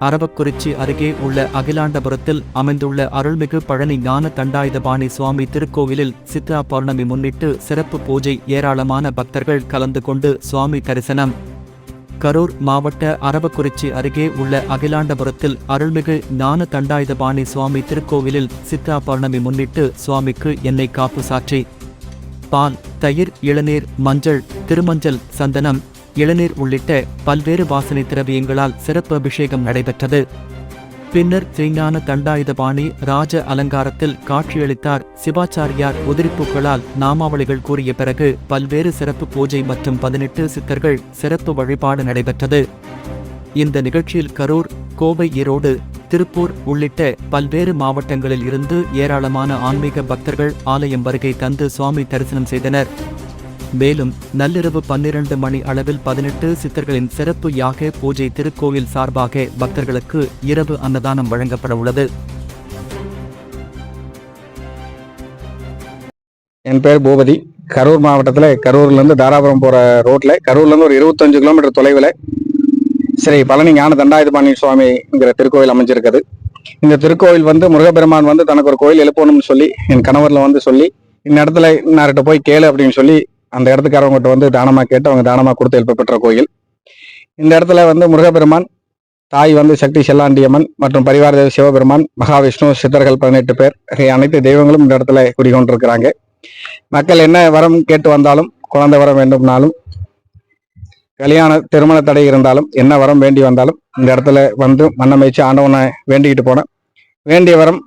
அரவக்குறிச்சி அருகே உள்ள அகிலாண்டபுரத்தில் அமைந்துள்ள அருள்மிகு பழனி ஞான தண்டாயுதபாணி சுவாமி திருக்கோவிலில் சித்ரா பௌர்ணமி முன்னிட்டு சிறப்பு பூஜை ஏராளமான பக்தர்கள் கலந்து கொண்டு சுவாமி தரிசனம். கரூர் மாவட்ட அரவக்குறிச்சி அருகே உள்ள அகிலாண்டபுரத்தில் அருள்மிகு ஞான தண்டாயுதபாணி சுவாமி திருக்கோவிலில் சித்ரா பௌர்ணமி முன்னிட்டு சுவாமிக்கு எண்ணெய் காப்பு சாற்றி. பால் தயிர் இளநீர் மஞ்சள் திருமஞ்சள் சந்தனம் இளநீர் உள்ளிட்ட பல்வேறு வாசனை திரவியங்களால் சிறப்பு அபிஷேகம் நடைபெற்றது. பின்னர் ஸ்ரீஞான தண்டாயுதபாணி ராஜ அலங்காரத்தில் காட்சியளித்தார். சிவாச்சாரியார் உதிரிப்பூக்களால் நாமாவளிகள் கூறிய பிறகு பல்வேறு சிறப்பு பூஜை மற்றும் பதினெட்டு சித்தர்கள் சிறப்பு வழிபாடு நடைபெற்றது. இந்த நிகழ்ச்சியில் கரூர் கோவை ஈரோடு திருப்பூர் உள்ளிட்ட பல்வேறு மாவட்டங்களில் இருந்து ஏராளமான ஆன்மீக பக்தர்கள் ஆலயம் வருகை தந்து சுவாமி தரிசனம் செய்தனர். மேலும் நள்ளிரவு பன்னிரண்டு மணி அளவில் பதினெட்டு சித்தர்களின் சிறப்பு யாக பூஜை திருக்கோவில் சார்பாக பக்தர்களுக்கு இரவு அன்னதானம் வழங்கப்பட உள்ளது என் பேர் பூபதி. கரூர் மாவட்டத்தில் கரூர்லேருந்து தாராபுரம் போகிற ரோட்டில் கரூர்லேருந்து ஒரு இருபத்தஞ்சு கிலோமீட்டர் தொலைவில் ஸ்ரீ பழனி ஞான தண்டாயுதபாணி சுவாமிங்கிற திருக்கோயில் அமைஞ்சிருக்குது. இந்த திருக்கோயில் வந்து முருகப்பெருமான் வந்து தனக்கு ஒரு கோயில் எழுப்பணும்னு சொல்லி என் கணவரில் வந்து சொல்லி இந்த இடத்துல இன்னார்கிட்ட போய் கேளு அப்படின்னு சொல்லி அந்த இடத்துக்காரவங்ககிட்ட வந்து தானமாக கேட்டு அவங்க தானமாக கொடுத்து எழுப்பப்பெற்ற கோயில். இந்த இடத்துல வந்து முருகப்பெருமான் தாய் வந்து சக்தி செல்லாண்டியம்மன் மற்றும் பரிவார தேவ சிவபெருமான் மகாவிஷ்ணு சித்தர்கள் பதினெட்டு பேர் அனைத்து தெய்வங்களும் இந்த இடத்துல குடிகொண்டிருக்கிறாங்க. மக்கள் என்ன வரம் கேட்டு வந்தாலும் குழந்தை வரம் வேண்டும்னாலும் கல்யாண திருமண தடை இருந்தாலும் என்ன வரம் வேண்டி வந்தாலும் இந்த இடத்துல வந்து மண்ணமைச்சு ஆண்டவனை வேண்டிக்கிட்டு போனேன் வேண்டிய வரம்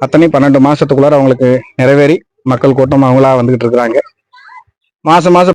அத்தனை பன்னெண்டு மாசத்துக்குள்ளார அவங்களுக்கு நிறைவேறி மக்கள் கூட்டம் அவங்களா வந்துகிட்டு இருக்கிறாங்க. मासं मासं